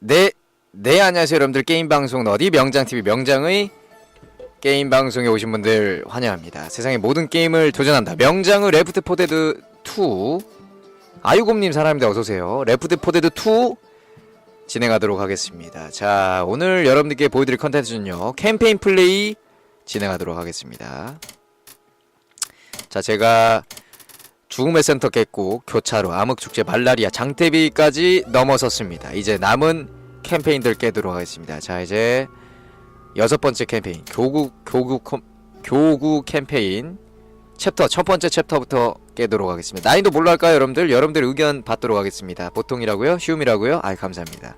네, 네 안녕하세요 여러분들 게임 방송 어디 명장 TV 명장의 게임 방송에 오신 분들 환영합니다. 세상의 모든 게임을 도전한다. 명장의 레프트 포데드 2 아유곰님 사람입니다. 어서 오세요. 레프트 포데드 2 진행하도록 하겠습니다. 자, 오늘 여러분들께 보여드릴 컨텐츠는요 캠페인 플레이 진행하도록 하겠습니다. 자, 제가 죽음의 센터 깼고 교차로 암흑축제 말라리아 장대비까지 넘어섰습니다. 이제 남은 캠페인들 깨도록 하겠습니다. 자 이제 여섯 번째 캠페인 교구 교구 컴, 교구 캠페인 챕터 첫 번째 챕터부터 깨도록 하겠습니다. 난이도 뭘로 할까요, 여러분들? 여러분들 의견 받도록 하겠습니다. 보통이라고요? 쉬움이라고요? 아 감사합니다.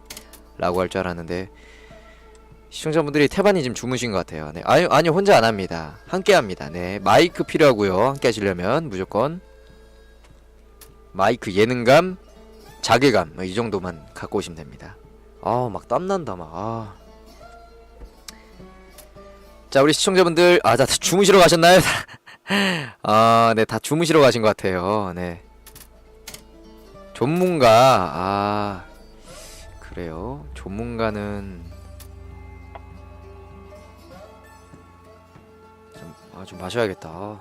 라고 할 줄 알았는데 시청자분들이 태반이 지금 주무신 것 같아요. 네, 아니 아니 혼자 안 합니다. 함께 합니다. 네, 마이크 필요하고요. 함께 하시려면 무조건 마이크 예능감, 자괴감 뭐이 정도만 갖고 오시면 됩니다. 아 막 땀난다 막. 아. 자 우리 시청자분들 아다 주무시러 가셨나요? 아, 네, 다 주무시러 가신 것 같아요. 네. 전문가, 아, 그래요. 전문가는 좀, 아, 좀 마셔야겠다.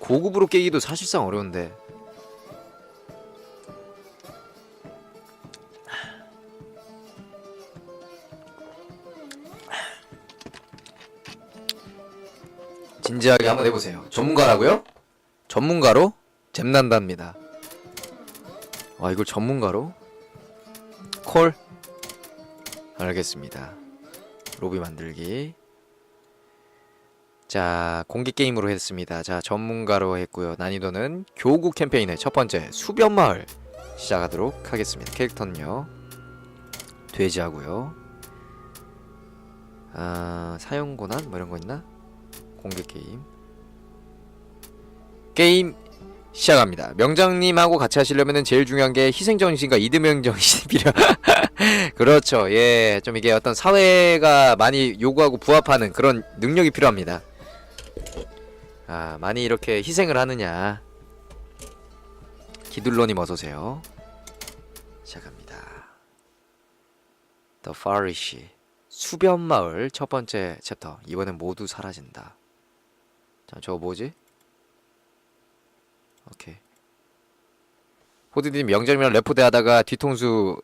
고급으로 깨기도 사실상 어려운데. 진지하게 한번 해보세요. 전문가라고요? 전문가로? 잼난답니다. 와 이걸 전문가로? 콜? 알겠습니다. 로비 만들기. 자 공개 게임으로 했습니다. 자 전문가로 했고요. 난이도는 교구 캠페인의 첫 번째 수변 마을 시작하도록 하겠습니다. 캐릭터는요 돼지하고요. 아 사용 고난 뭐 이런 거 있나? 공개 게임 게임 시작합니다. 명장님하고 같이 하시려면은 제일 중요한 게 희생 정신과 이드명 정신이 필요. 그렇죠. 예, 좀 이게 어떤 사회가 많이 요구하고 부합하는 그런 능력이 필요합니다. 아, 많이 이렇게 희생을 하느냐. 기둘러님 어서 오세요. 시작합니다. The Farish 수변 마을 첫 번째 챕터. 이번엔 모두 사라진다. 자, 저거 뭐지? 오케이. 호드님 명절이랑 레포대 하다가 뒤통수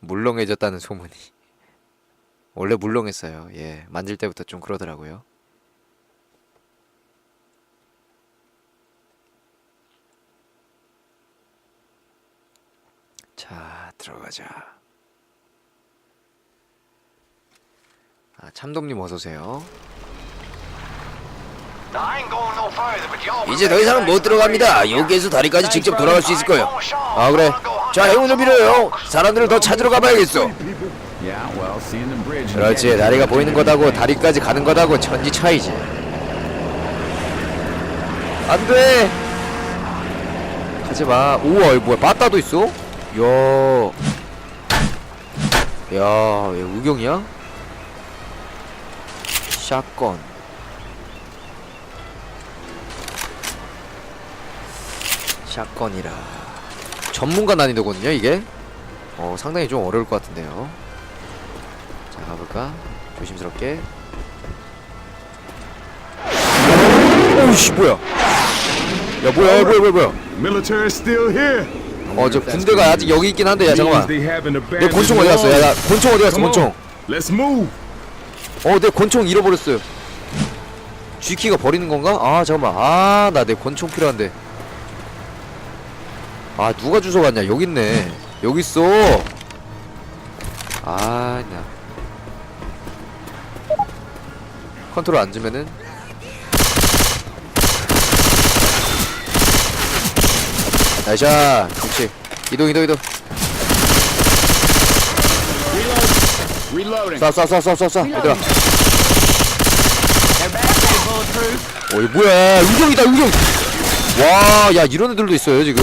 물렁해졌다는 소문이. 원래 물렁했어요. 예, 만질 때부터 좀 그러더라고요. 자, 들어가자. 아, 참돔님 어서 오세요. 이제 더 이상은 못 들어갑니다. 여기에서 다리까지 직접 돌아갈 수 있을 거예요. 아, 그래. 자, 행운 좀 빌어요. 사람들을 더 찾으러 가봐야겠어. 그렇지 다리가 보이는 거다고 다리까지 가는 거다고 천지 차이지 안 돼 가지 마 우와 이거 뭐야 빠따도 있어? 야야 야, 얘 우경이야? 샷건. 샷건이라. 전문가 난이도거든요 이게? 어 상당히 좀 어려울 것 같은데요. 자 가볼까? 조심스럽게. 오우씨 뭐야? 야 뭐야? 야, 뭐야 뭐야 뭐야? Military still here. 어 저 군대가 아직 여기 있긴 한데 야 잠깐만. 내 권총 어디 갔어? the 야나 권총 어디 갔어. 권총? Let's move. 어 내 권총 잃어버렸어요. G키가 버리는 건가? 아 잠깐만. 아 나 내 권총 필요한데. 아 누가 주워갔냐? 여기 있네. 여기 있어. 아 나. 컨트롤 안 주면은 나이샤 그렇지 이동 이동 이동. Reloading. 쏴쏴쏴쏴쏴쏴 얘들아. 어이 뭐야? 우경이다 우경. 와야 이런 애들도 있어요 지금?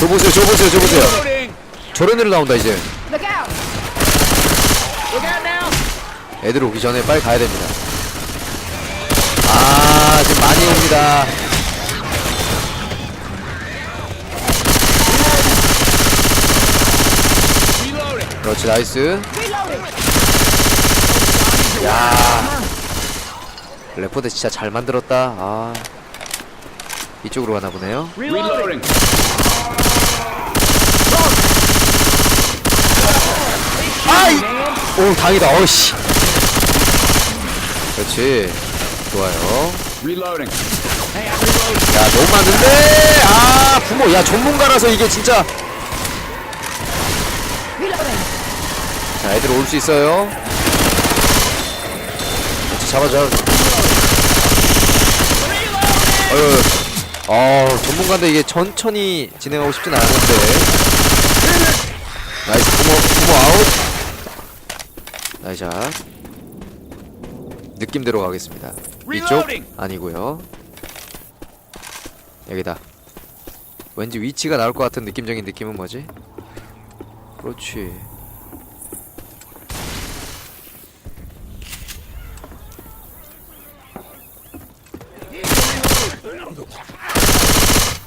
저 보세요 저 보세요 저 보세요. Reloading. 저런 애들 나온다 이제. Look out! Look out now. 애들 오기 전에 빨리 가야 됩니다. 아 지금 많이 옵니다 그렇지 나이스. 야. 레포드 진짜 잘 만들었다. 아. 이쪽으로 가나 보네요. 아이! 오 당이다. 어씨. 그렇지. 좋아요. 야 너무 많은데? 아 부모. 야 전문가라서 이게 진짜 자 애들 올 수 있어요. 잡아줘. 어휴 어 전문가인데 이게 천천히 진행하고 싶진 않은데. 나이스 부모 부모 아웃. 나이샷. 느낌대로 가겠습니다. 이쪽. 아니고요. 여기다. 왠지 위치가 나올 것 같은 느낌적인 느낌은 뭐지? 그렇지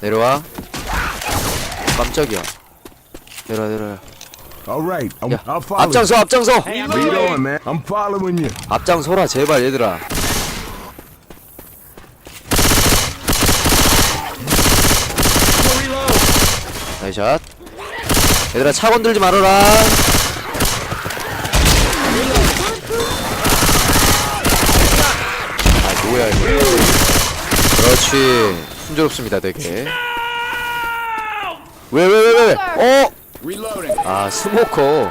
내려와 깜짝이야 내려와 내려와 All right. I'm, 야 I'll follow. 앞장서 앞장서 Lead on, man. I'm following you. 앞장서라 제발 얘들아 나이샷 얘들아 차 건들지 말아라 아 뭐야 이거 그렇지 순조롭습니다 되게 왜 왜 왜 왜 어? 아 스모커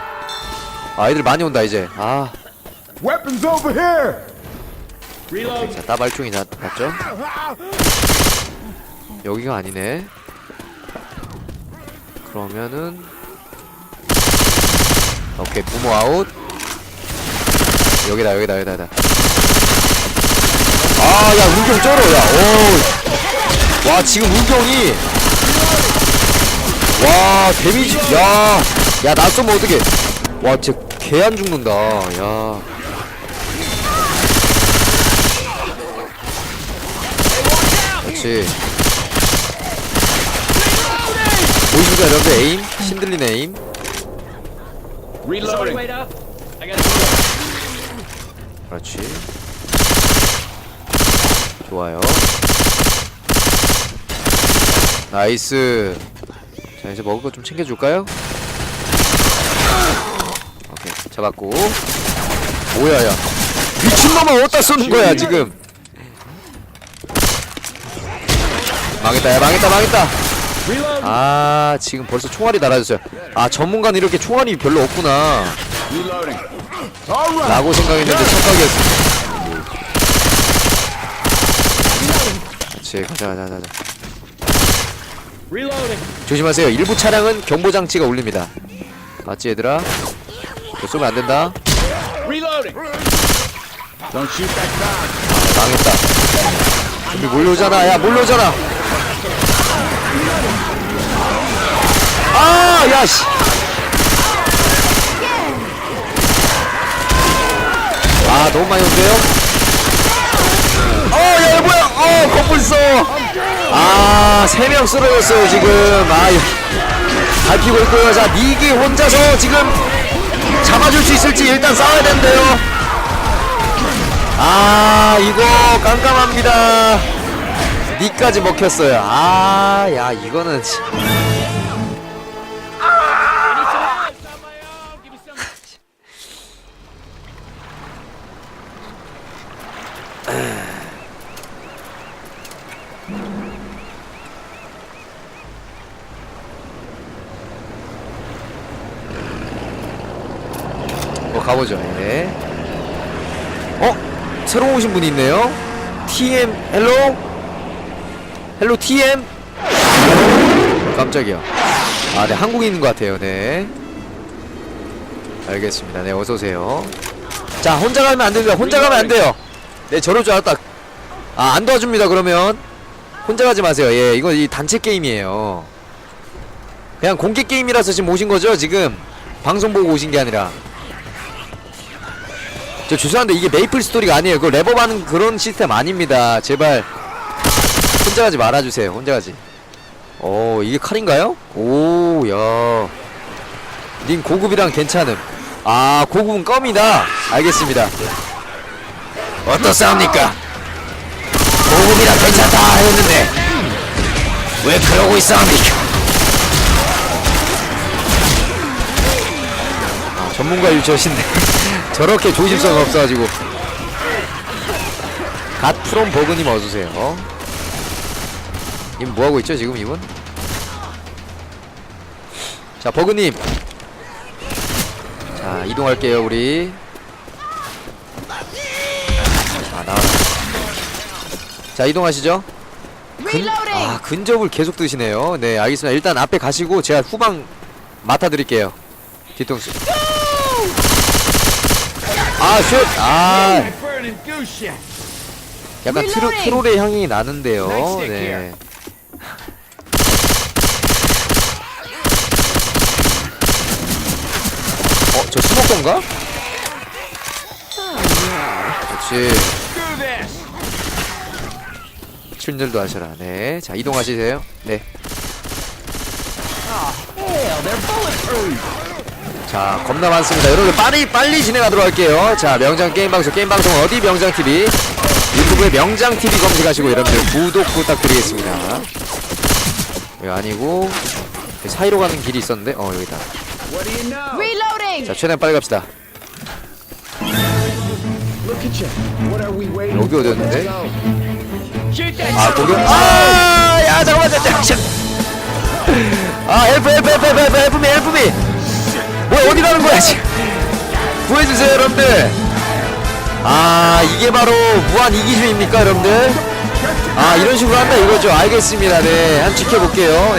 아이들 많이 온다 이제 아 Weapons over here. Reload. 자, 따발총이 났, 났죠? 여기가 아니네. 그러면은 오케이 부모 아웃. 여기다 여기다 여기다 여기다. 아 야 우경 쩔어 야. 오. 와 지금 우경이 와 데미지 야야 낯서면 어떡해. 와 진짜 개 안 죽는다. 야. 그렇지 보이시죠 여러분들 에임? 신들린 에임 Reloading. 그렇지 좋아요. 나이스. 자 이제 먹을 거 좀 챙겨줄까요? 오케이 잡았고. 뭐야 야. 미친놈아 어디다 쏘는 거야 지금? 망했다 야 망했다 망했다. 아 지금 벌써 총알이 날아졌어요. 아 전문가는 이렇게 총알이 별로 없구나. 라고 생각했는데 착각이었어 그렇지. 가자 가자. 가자. 조심하세요. 일부 차량은 경보장치가 울립니다. 맞지 얘들아? 이거 쏘면 안된다. 망했다. 우리 몰려오잖아. 야 몰려오잖아. 아 야씨. 아 너무 많이 온대요 거뿔써 아세 명 쓰러졌어요 지금. 아 이- 밟히고 있고요. 자 니기 혼자서 지금 잡아줄 수 있을지 일단 싸워야 되는데요. 아 이거 깜깜합니다. 니까지 먹혔어요. 아 야 이거는 가보죠. 예. 어? 새로 오신 분이 있네요. TM 헬로? 헬로 TM 깜짝이야. 아 네 한국인인 것 같아요. 네. 알겠습니다. 네 어서 오세요. 자 혼자 가면 안 됩니다. 혼자 가면 안 돼요. 네 저럴 줄 알았다. 아 안 도와줍니다 그러면. 혼자 가지 마세요. 예 이거 이 단체 게임이에요. 그냥 공개 게임이라서 지금 오신 거죠 지금? 방송 보고 오신 게 아니라 저 죄송한데 이게 메이플 스토리가 아니에요. 그거 랩업 하는 그런 시스템 아닙니다. 제발 혼자 가지 말아주세요. 혼자 가지. 오 이게 칼인가요? 오 야. 님 고급이랑 괜찮음. 아 고급은 껌이다 알겠습니다 어떻사옵니까? 고급이라 괜찮다 했는데 왜 그러고 있사옵니까? 전문가 유저신데 저렇게 조심성 없어가지고. 갓 프롬 버그님 어서오세요. 이분 뭐하고 있죠 지금 이분? 자 버그님. 자 이동할게요 우리. 자 나와 자 이동하시죠. 근, 아 근접을 계속 드시네요. 네 알겠습니다. 일단 앞에 가시고 제가 후방 맡아드릴게요. 뒤통수 아 슛! 아. 약간 트로, 트롤의 향이 나는데요 네 어? 저 스모커인가? 그렇지. 출절도 하셔라 네 자 이동하시세요 네 자 겁나 많습니다. 여러분 빨리 빨리 진행하도록 할게요. 자 명장 게임방송 게임방송 어디 명장TV? 유튜브에 명장TV 검색하시고 여러분들 구독 부탁드리겠습니다. 여기 아니고 사이로 가는 길이 있었는데 어 여기다! 자 최대한 빨리 갑시다. 여기 어디였는데? Shoot that 아 거기 아야 지금 구해주세요 여러분들. 아 이게 바로 무한 이기주의입니까 여러분들? 아 이런 식으로 한다 이거죠. 알겠습니다. 네한 지켜볼게요.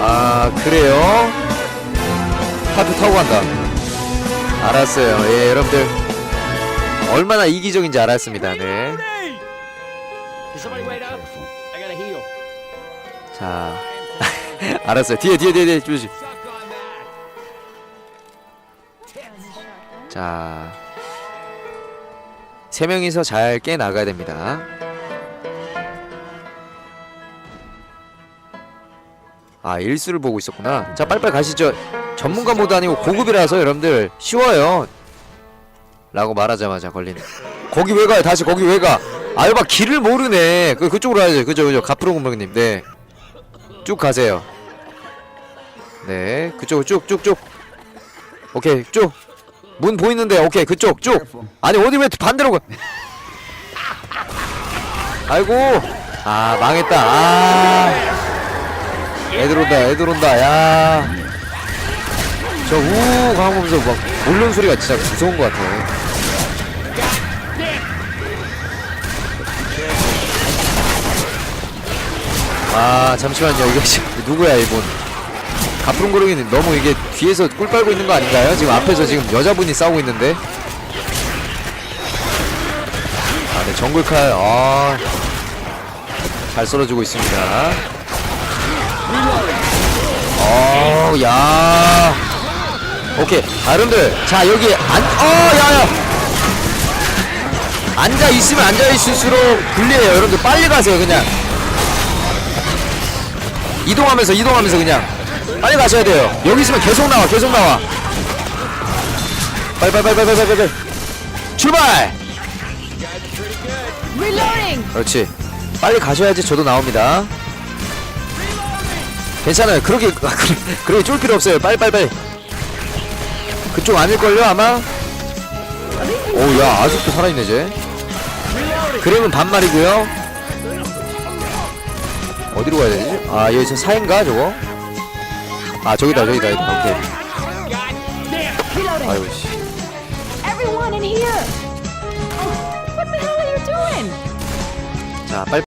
예아 그래요? 파트 타고 간다. 알았어요. 예 여러분들. 얼마나 이기적인지 알았습니다. 네. 자, 알았어요. 뒤에 뒤에 뒤에 뒤에 조심. 자, 세 명이서 잘 깨 나가야 됩니다. 아, 일수를 보고 있었구나. 자, 빨리빨리 가시죠. 전문가 모드 아니고 고급이라서 여러분들 쉬워요. 라고 말하자마자 걸리네. 거기 왜 가요? 다시 거기 왜 가? 알바 길을 모르네. 그 그쪽으로 가야죠. 그죠 그죠. 가프로 공명님. 네. 쭉 가세요. 네, 그쪽으로 쭉 쭉 쭉. 오케이, 쭉. 문 보이는데, 오케이, 그쪽 쭉. 아니 어디 왜 반대로 가? 아이고, 아 망했다. 아, 애들 온다, 애들 온다. 야, 저 우웅 하면서 막 울는 소리가 진짜 무서운 것 같아. 아 잠시만요 지금 누구야 이분 가프롱고르기는 너무 이게 뒤에서 꿀 빨고 있는 거 아닌가요? 지금 앞에서 지금 여자분이 싸우고 있는데. 아 네 정글칼. 아 잘 썰어주고 있습니다. 어야. 오케이 아 여러분들. 자 여기 안 어 야야. 앉아 있으면 앉아 있을수록 불리해요. 여러분들 빨리 가세요 그냥. 이동하면서 이동하면서 그냥 빨리 가셔야 돼요. 여기 있으면 계속 나와 계속 나와. 빨리 빨리 빨리 빨리 빨리 빨리. 출발! Reloading! 그렇지. 빨리 가셔야지 저도 나옵니다. 괜찮아요. 그렇게 그렇게 쫄 필요 없어요. 빨리 빨리 빨리. 그쪽 아닐걸요 아마? 오야 아직도 살아있네 쟤 그림은 반말이고요. 어디로 가야 되지? 아 여기 저 사인가 저거? 아 저기다 저기다 여기다 오케이 Reloading! 아유 씨 Everyone in here! Oh, what the hell are you doing? 자, 빨리